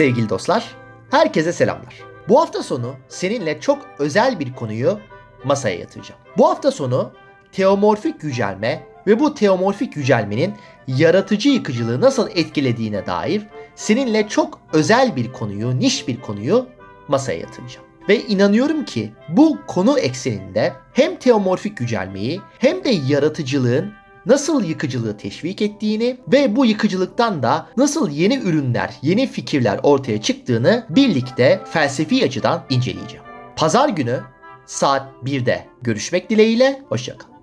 Sevgili dostlar, herkese selamlar. Bu hafta sonu seninle çok özel bir konuyu masaya yatıracağım. Bu hafta sonu teomorfik yücelme ve bu teomorfik yücelmenin yaratıcı yıkıcılığı nasıl etkilediğine dair seninle çok özel bir konuyu, niş bir konuyu masaya yatıracağım. Ve inanıyorum ki bu konu ekseninde hem teomorfik yücelmeyi hem de yaratıcılığın nasıl yıkıcılığı teşvik ettiğini ve bu yıkıcılıktan da nasıl yeni ürünler, yeni fikirler ortaya çıktığını birlikte felsefi açıdan inceleyeceğim. Pazar günü saat 1'de görüşmek dileğiyle, hoşçakalın.